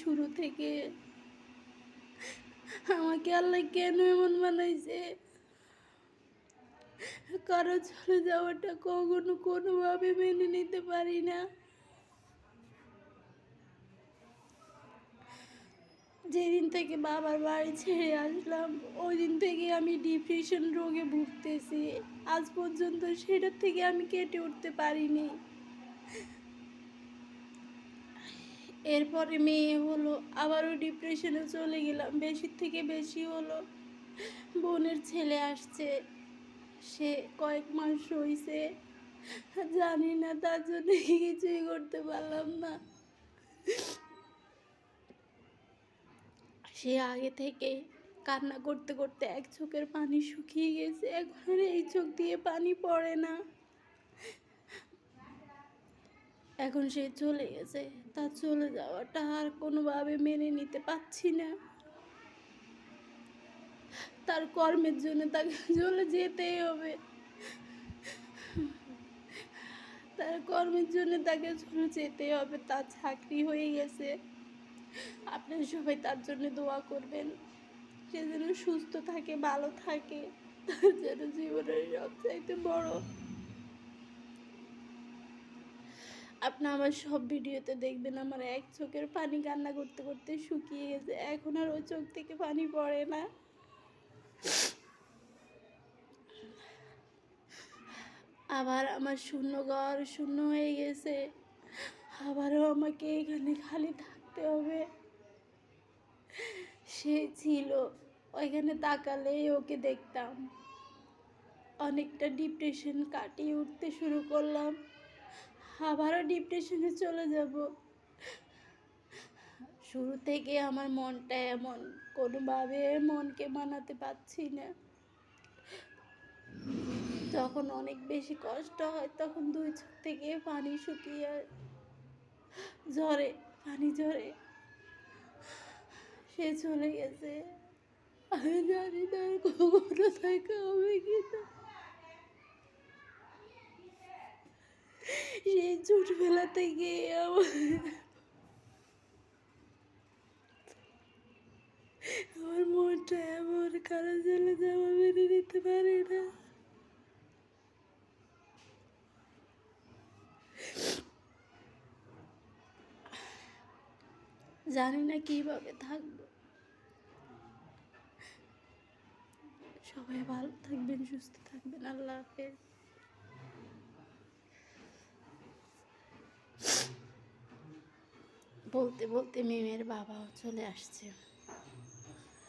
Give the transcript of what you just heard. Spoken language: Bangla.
শুরু থেকে আমাকে আল্লাহ কেন এমন বানাইছে? কারও চলে যাওয়াটা কখনো কোনোভাবে মেনে নিতে পারি না। যেদিন থেকে বাবার বাড়ি ছেড়ে আসলাম ওই দিন থেকে আমি ডিপ্রেশন রোগে ভুগতেছি। আজ পর্যন্ত সেটার থেকে আমি কেটে উঠতে পারিনি। এরপরে মেয়ে হলো, আবারও ডিপ্রেশনে চলে গেলাম। বেশি থেকে বেশি হলো, বোনের ছেলে আসছে। সে কয়েক মাস হইছে জানি না, তার জন্য কিছুই করতে পারলাম না। সে আগে থেকে কান্না করতে করতে এক চোখের পানি শুকিয়ে গেছে। এখন এই চোখ দিয়ে পানি পড়ে না। এখন সে চলে গেছে। তার চলে যাওয়াটা আর কোনোভাবে মেনে নিতে পারছি না। তার কর্মের জন্য তাকে চলে যেতেই হবে। তার কর্মের জন্য তাকে চলে যেতেই হবে। তার চাকরি হয়ে গেছে। আপনারা সবাই তার জন্য দোয়া করবেন। সে যেন সুস্থ থাকে, ভালো থাকে। তার যেন জীবনের সবচাইতে বড় আপনি আমার সব ভিডিওতে দেখবেন আমার এক চোখের পানি কান্না করতে করতে শুকিয়ে গেছে। এখন আর ওই চোখ থেকে পানি পড়ে না। আবার আমার শূন্য ঘর শূন্য হয়ে গেছে। আবারও আমাকে এখানে খালি থাকতে হবে। সে ছিল। ওইখানে তাকালেই ওকে দেখতাম। অনেকটা ডিপ্রেশন কাটিয়ে উঠতে শুরু করলাম। আবারও ডিপ্রেশনে চলে যাব। শুরু থেকে আমার মনটা এমন, কোনোভাবে মনকে মানাতে পারছি না। যখন অনেক বেশি কষ্ট হয়, তখন দুই চোখ থেকে পানি শুকিয়ে ঝরে, পানি ঝরে। সে চলে গেছে। আমি জানি আর কখনো থাকা হবে কি না সেই ছোটবেলা থেকে আমার আমার মনটা এমন কারও চলে যাওয়া মেনে নিতে পারে না। জানি না কীভাবে থাকব। সবাই ভালো থাকবেন, সুস্থ থাকবেন, আল্লাহ হাফেজ। বলতে বলতে মেমের বাবাও চলে আসছে।